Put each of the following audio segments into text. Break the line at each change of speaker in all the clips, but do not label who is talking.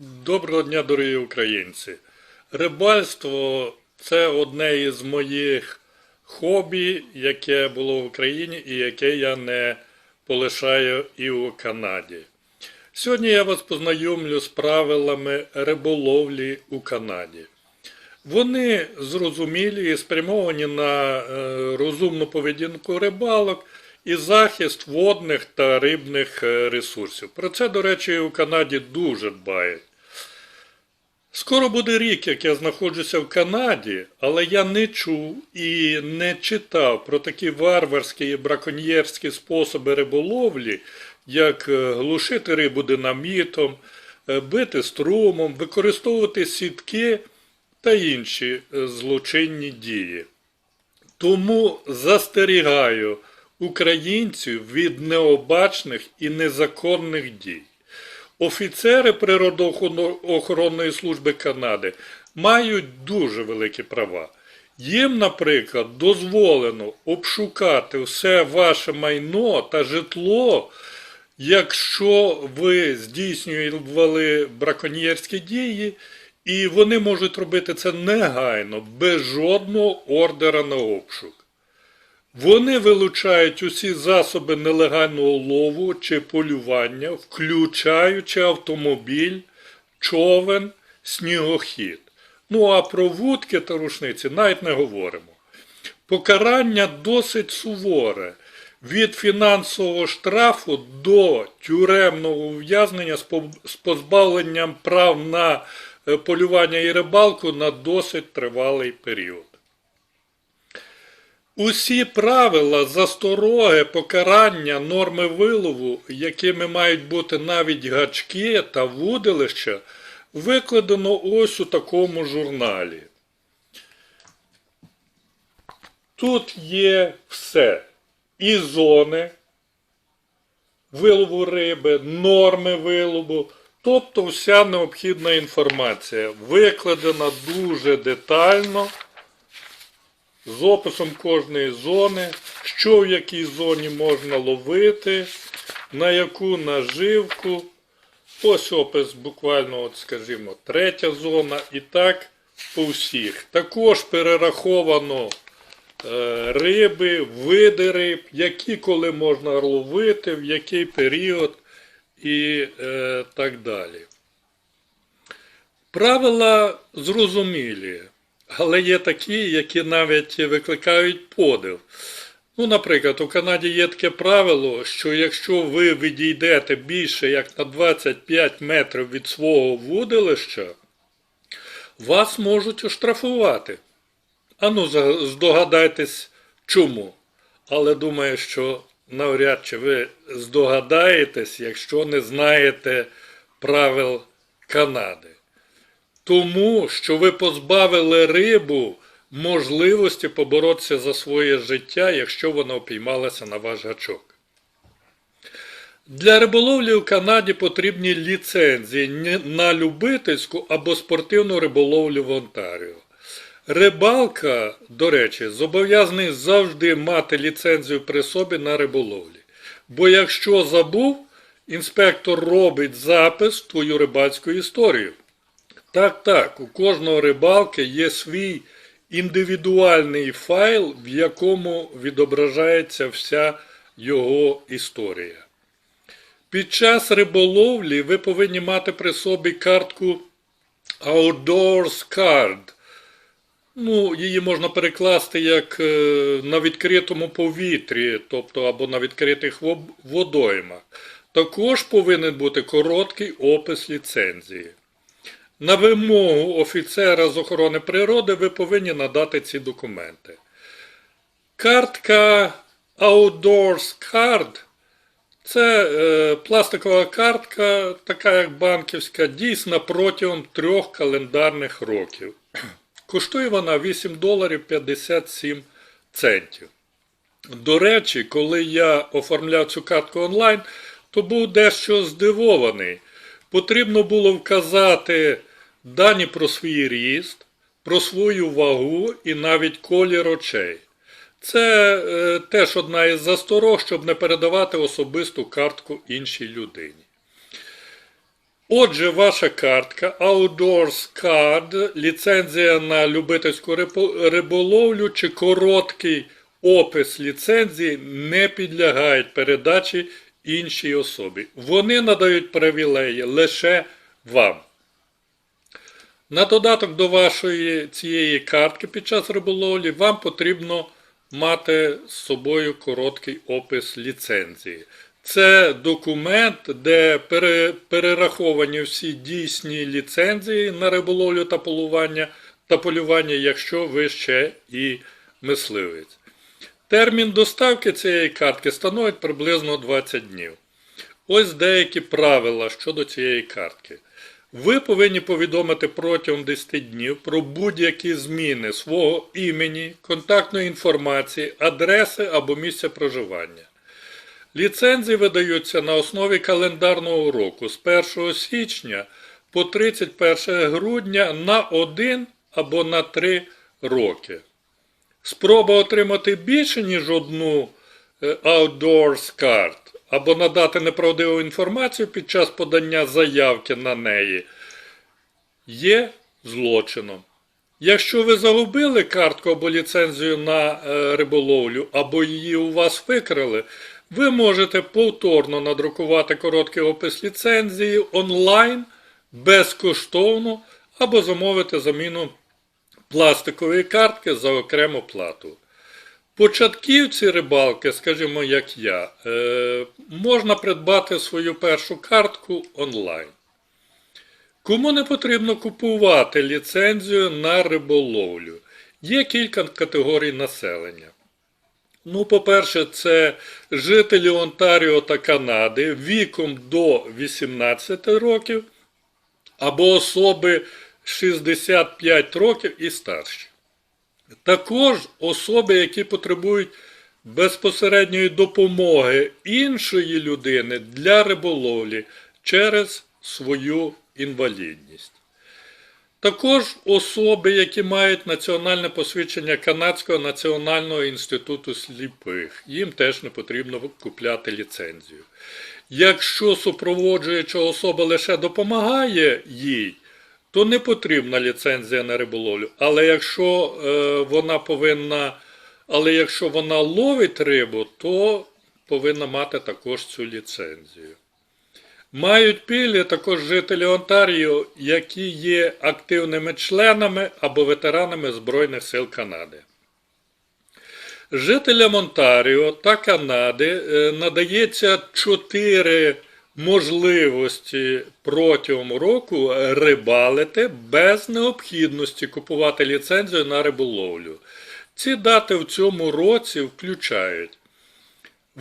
Доброго дня, дорогі українці. Рибальство це одне із моїх хобі, яке було в Україні і яке я не полишаю і у Канаді. Сьогодні я вас познайомлю з правилами риболовлі у Канаді. Вони зрозумілі і спрямовані на е, розумну поведінку рибалок і захист водних та рибних е, ресурсів. Про це, до речі, у Канаді дуже дбають. Скоро буде рік, як я знаходжуся в Канаді, але я не чув і не читав про такі варварські і браконьєрські способи риболовлі, як е, глушити рибу динамітом, е, бити струмом, використовувати сітки та інші е, злочинні дії. Тому застерігаю українців від необачних і незаконних дій. Офіцери природоохоронної служби Канади мають дуже великі права. Їм, наприклад, дозволено обшукати все ваше майно та житло, якщо ви здійснювали браконьєрські дії, і вони можуть робити це негайно, без жодного ордера на обшук. Вони вилучають усі засоби нелегального лову чи полювання, включаючи автомобіль, човен, снігохід. Ну а про вудки та рушниці навіть не говоримо. Покарання досить суворе. Від фінансового штрафу до тюремного ув'язнення з позбавленням прав на е, полювання і рибалку на досить тривалий період. Усі правила, застороги, покарання, норми вилову, якими мають бути навіть гачки та вудилища, викладено ось у такому журналі. Тут є все. І зони вилову риби, норми вилову, тобто вся необхідна інформація викладена дуже детально з описом кожної зони, що в якій зоні можна ловити, на яку наживку. Ось опис буквально, от, скажімо, третя зона і так по всіх. Також перераховано е, риби, види риб, які коли можна ловити, в який період і е, так далі. Правила зрозумілі, але є такі, які навіть викликають подив. Ну, наприклад, у Канаді є таке правило, що якщо ви відійдете більше як на 25 метрів від свого вудилища, вас можуть оштрафувати. Ану, здогадайтесь чому. Але думаю, що навряд чи ви здогадаєтесь, якщо не знаєте правил Канади. Тому що ви позбавили рибу можливості поборотися за своє життя, якщо вона опіймалася на ваш гачок. Для риболовлі у Канаді потрібні ліцензії на любительську або спортивну риболовлю в Онтаріо. Рибалка, до речі, зобов'язаний завжди мати ліцензію при собі на риболовлі. Бо якщо забув, інспектор робить запис в твою рибальську історію. Так, так, у кожного рибалки є свій індивідуальний файл, в якому відображається вся його історія. Під час риболовлі ви повинні мати при собі картку Outdoors Card. Ну, її можна перекласти як е, на відкритому повітрі, тобто або на відкритих водоймах. Також повинен бути короткий опис ліцензії. На вимогу офіцера з охорони природи ви повинні надати ці документи. Картка Outdoors Card це е, пластикова картка, така як банківська, дійсна протягом трьох календарних років. Коштує вона 8 доларів 57 центів. До речі, коли я оформляв цю картку онлайн, то був дещо здивований. Потрібно було вказати дані про свій ріст, про свою вагу і навіть колір очей. Це е, теж одна із засторог, щоб не передавати особисту картку іншій людині. Отже, ваша картка Outdoors Card, ліцензія на любительську риболовлю чи короткий опис ліцензії не підлягають передачі іншій особі. Вони надають привілеї лише вам. На додаток до вашої цієї картки під час риболовлі вам потрібно мати з собою короткий опис ліцензії. Це документ, де перераховані всі дійсні ліцензії на риболовлю та полювання, та полювання, якщо ви ще і мисливець. Термін доставки цієї картки становить приблизно 20 днів. Ось деякі правила щодо цієї картки. Ви повинні повідомити протягом 10 днів про будь-які зміни свого імені, контактної інформації, адреси або місця проживання. Ліцензії видаються на основі календарного року з 1 січня по 31 грудня на 1 або на 3 роки. Спроба отримати більше, ніж одну Outdoors Card або надати неправдиву інформацію під час подання заявки на неї є злочином. Якщо ви загубили картку або ліцензію на е, риболовлю, або її у вас викрали, ви можете повторно надрукувати короткий опис ліцензії онлайн безкоштовно або замовити заміну пластикової картки за окрему плату. Початківці рибалки, скажімо, як я, е, можна придбати свою першу картку онлайн. Кому не потрібно купувати ліцензію на риболовлю? Є кілька категорій населення. Ну, по-перше, це жителі Онтаріо та Канади віком до 18 років або особи 65 років і старші. Також особи, які потребують безпосередньої допомоги іншої людини для риболовлі через свою інвалідність. Також особи, які мають національне посвідчення Канадського національного інституту сліпих, їм теж не потрібно купляти ліцензію. Якщо супроводжуюча особа лише допомагає їй, то не потрібна ліцензія на риболовлю. Але якщо е, вона повинна, але якщо вона ловить рибу, то повинна мати також цю ліцензію. Мають пільги також жителі Онтаріо, які є активними членами або ветеранами Збройних сил Канади. Жителям Онтаріо та Канади е, надається 4 можливості протягом року рибалити без необхідності купувати ліцензію на риболовлю. Ці дати в цьому році включають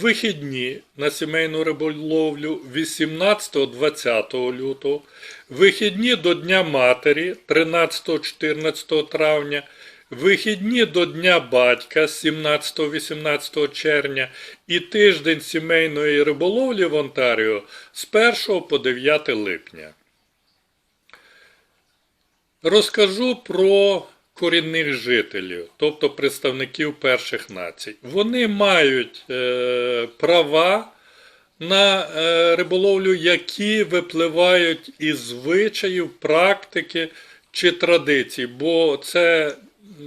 Вихідні на сімейну риболовлю 18-20 лютого, вихідні до Дня Матері 13-14 травня, вихідні до Дня Батька 17-18 червня і тиждень сімейної риболовлі в Онтаріо з 1 по 9 липня. Розкажу про корінних жителів, тобто представників перших націй. Вони мають е, права на е, риболовлю, які випливають із звичаїв, практики чи традицій, бо це,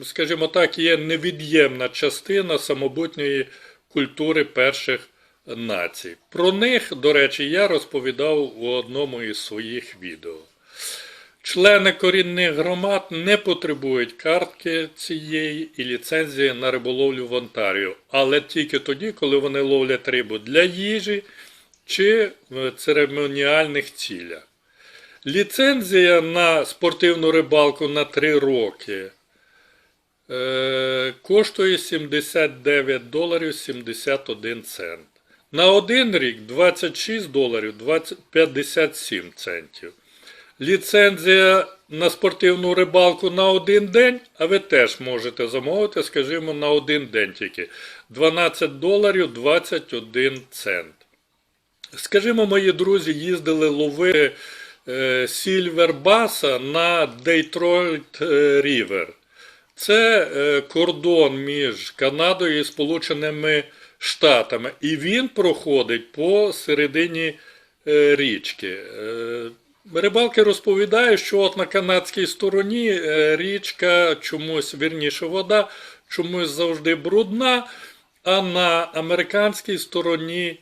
скажімо так, є невід'ємна частина самобутньої культури перших націй. Про них, до речі, я розповідав у одному із своїх відео. Члени корінних громад не потребують картки цієї і ліцензії на риболовлю в Онтаріо, але тільки тоді, коли вони ловлять рибу для їжі чи в церемоніальних цілях. Ліцензія на спортивну рибалку на 3 роки коштує 79 доларів 71 цент. На один рік 26 доларів 57 центів. Ліцензія на спортивну рибалку на один день, а ви теж можете замовити, скажімо, на один день тільки 12 доларів 21 цент. Скажімо, мої друзі їздили ловити е, сільвербаса на Дейтройт е, Рівер. Це е, кордон між Канадою і Сполученими Штатами. І він проходить по середині е, річки. Е, Рибалки розповідають, що от на канадській стороні річка чомусь, вірніше вода, чомусь завжди брудна, а на американській стороні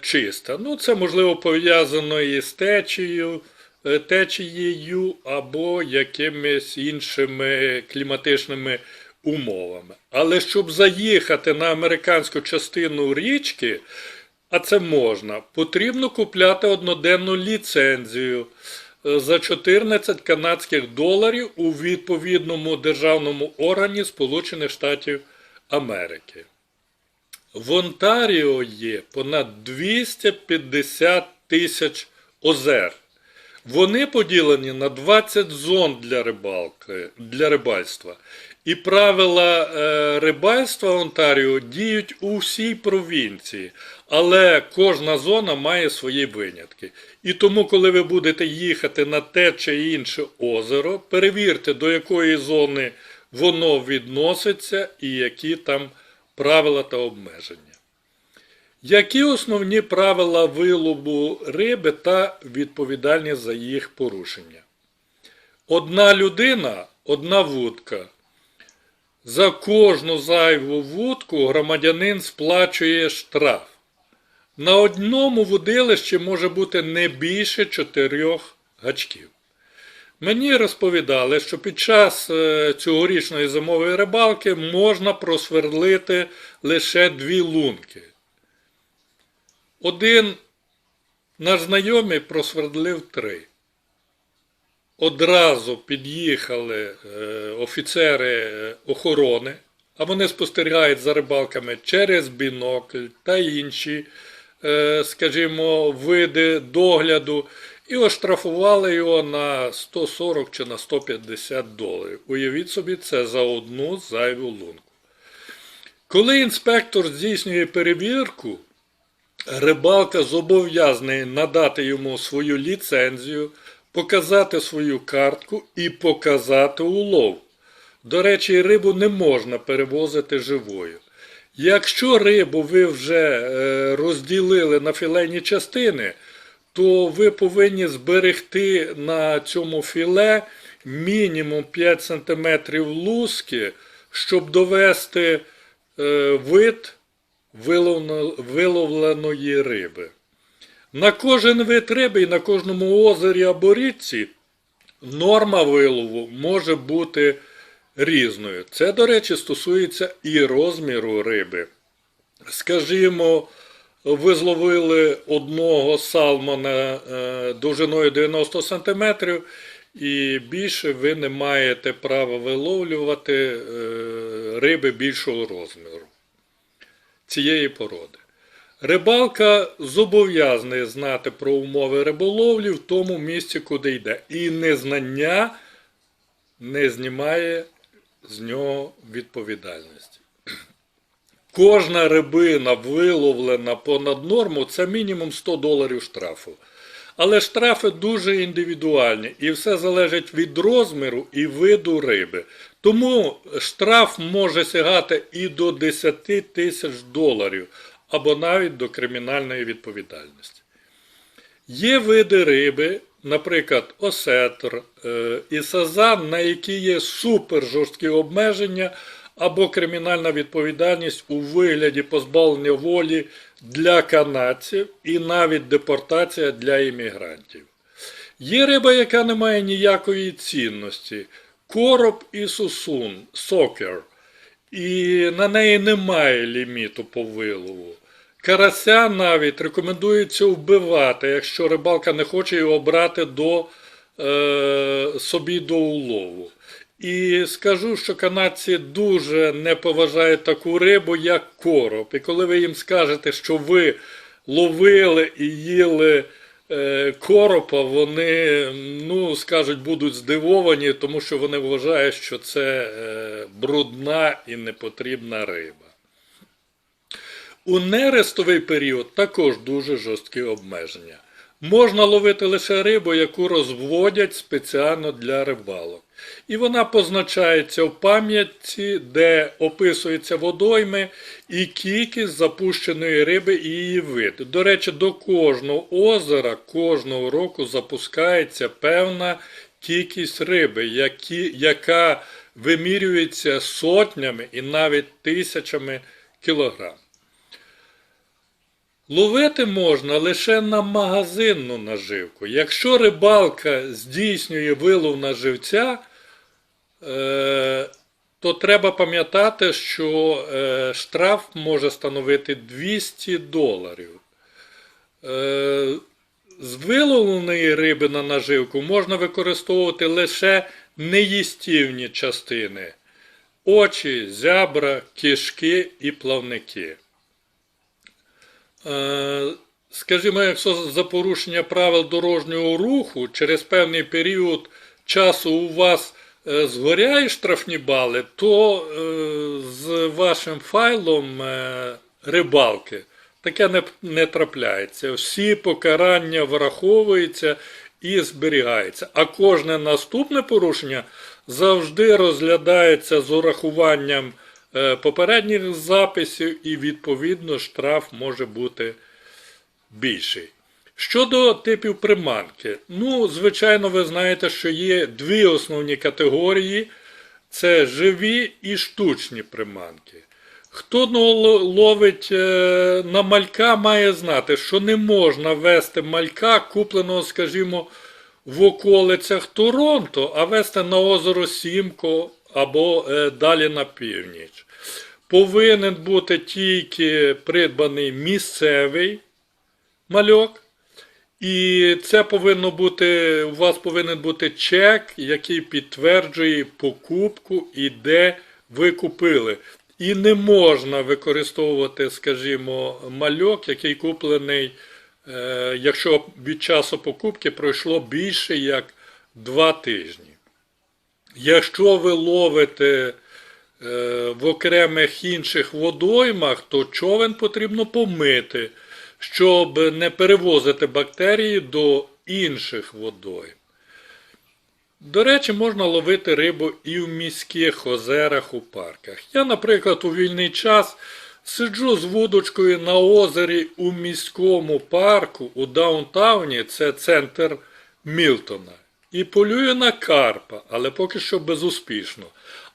чиста. Ну, це можливо пов'язано із течією, течією або якимись іншими кліматичними умовами. Але щоб заїхати на американську частину річки, а це можна, потрібно купляти одноденну ліцензію е, за 14 канадських доларів у відповідному державному органі Сполучених Штатів Америки. В Онтаріо є понад 250 тисяч озер. Вони поділені на 20 зон для рибалки, для рибальства. І правила е, рибальства Онтаріо діють у всій провінції, але кожна зона має свої винятки. І тому, коли ви будете їхати на те чи інше озеро, перевірте, до якої зони воно відноситься і які там правила та обмеження. Які основні правила вилову риби та відповідальність за їх порушення? Одна людина, одна вудка. За кожну зайву вудку громадянин сплачує штраф. На одному вудилищі може бути не більше чотирьох гачків. Мені розповідали, що під час е, цьогорічної зимової рибалки можна просверлити лише дві лунки. Один наш знайомий просвердлив три. Одразу під'їхали е, офіцери е, охорони, а вони спостерігають за рибалками через бінокль та інші, е, скажімо, види догляду і оштрафували його на 140 чи на 150 доларів. Уявіть собі, це за одну зайву лунку. Коли інспектор здійснює перевірку, рибалка зобов'язаний надати йому свою ліцензію, показати свою картку і показати улов. До речі, рибу не можна перевозити живою. Якщо рибу ви вже е, розділили на філейні частини, то ви повинні зберегти на цьому філе мінімум 5 см луски, щоб довести е, вид виловленої риби. На кожен вид риби і на кожному озері або річці норма вилову може бути різною. Це, до речі, стосується і розміру риби. Скажімо, ви зловили одного салмона е, довжиною 90 см, і більше ви не маєте права виловлювати е, риби більшого розміру цієї породи. Рибалка зобов'язаний знати про умови риболовлі в тому місці, куди йде. І незнання не знімає з нього відповідальності. Кожна рибина виловлена понад норму це мінімум 100 доларів штрафу. Але штрафи дуже індивідуальні і все залежить від розміру і виду риби. Тому штраф може сягати і до 10 тисяч доларів або навіть до кримінальної відповідальності. Є види риби, наприклад, осетр е, і сазан, на які є супер жорсткі обмеження або кримінальна відповідальність у вигляді позбавлення волі для канадців і навіть депортація для іммігрантів. Є риба, яка не має ніякої цінності. Короб і сусун, сокер. І на неї немає ліміту по вилову. Карася навіть рекомендується вбивати, якщо рибалка не хоче його брати до, е, собі до улову. І скажу, що канадці дуже не поважають таку рибу, як короб. І коли ви їм скажете, що ви ловили і їли е, коропа, вони ну, скажуть, будуть здивовані, тому що вони вважають, що це е, брудна і непотрібна риба. У нерестовий період також дуже жорсткі обмеження. Можна ловити лише рибу, яку розводять спеціально для рибалок. І вона позначається в пам'ятці, де описуються водойми і кількість запущеної риби і її вид. До речі, до кожного озера кожного року запускається певна кількість риби, які, яка вимірюється сотнями і навіть тисячами кілограм. Ловити можна лише на магазинну наживку. Якщо рибалка здійснює вилов на живця, е, то треба пам'ятати, що е, штраф може становити 200 доларів. Е, з виловленої риби на наживку можна використовувати лише неїстівні частини очі, зябра, кишки і плавники. Е, Скажімо, якщо за порушення правил дорожнього руху через певний період часу у вас е, згоряють штрафні бали, то е, з вашим файлом рибалки таке не, трапляється. Всі покарання враховуються і зберігаються. А кожне наступне порушення завжди розглядається з урахуванням попередніх записів, і відповідно штраф може бути більший. Щодо типів приманки, ну, звичайно, ви знаєте, що є дві основні категорії: це живі і штучні приманки. Хто ну, ловить е, на малька, має знати, що не можна вести малька, купленого, скажімо, в околицях Торонто, а вести на озеро Сімко або е, далі на північ. Повинен бути тільки придбаний місцевий мальок. І це повинно бути, у вас повинен бути чек, який підтверджує покупку і де ви купили. І не можна використовувати, скажімо, мальок, який куплений, е, якщо від часу покупки пройшло більше як 2 тижні. Якщо ви ловите в окремих інших водоймах, то човен потрібно помити, щоб не перевозити бактерії до інших водойм. До речі, можна ловити рибу і в міських озерах у парках. Я, наприклад, у вільний час сиджу з вудочкою на озері у міському парку у Даунтауні, це центр Мілтона. І полюю на карпа, але поки що безуспішно.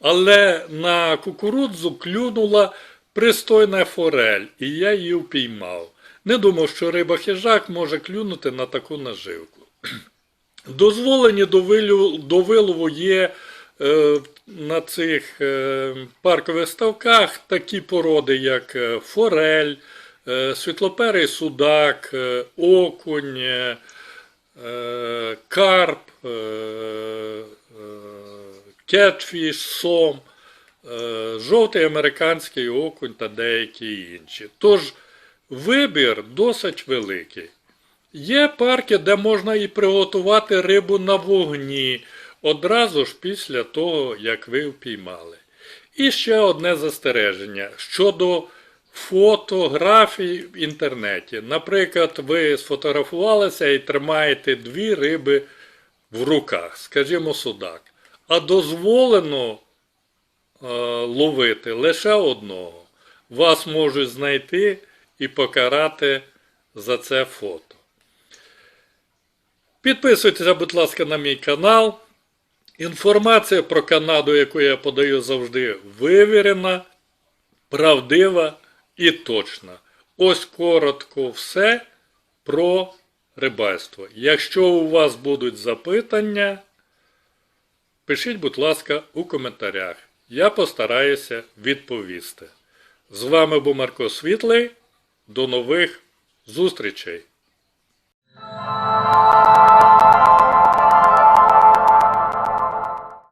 Але на кукурудзу клюнула пристойна форель, і я її впіймав. Не думав, що риба хижак може клюнути на таку наживку. Дозволені до вилову, до вилову є е, на цих е, паркових ставках такі породи, як е, форель, е, світлоперий судак, е, окунь, е, карп, е, е, кетфіш, сом, е, жовтий американський окунь та деякі інші. Тож вибір досить великий. Є парки, де можна і приготувати рибу на вогні одразу ж після того, як ви впіймали. І ще одне застереження щодо фотографій в інтернеті. Наприклад, ви сфотографувалися і тримаєте дві риби в руках, скажімо, судак. А дозволено е, ловити лише одного. Вас можуть знайти і покарати за це фото. Підписуйтеся, будь ласка, на мій канал. Інформація про Канаду, яку я подаю завжди, вивірена, правдива і точно. Ось коротко все про рибальство. Якщо у вас будуть запитання, пишіть, будь ласка, у коментарях. Я постараюся відповісти. З вами був Марко Світлий. До нових зустрічей!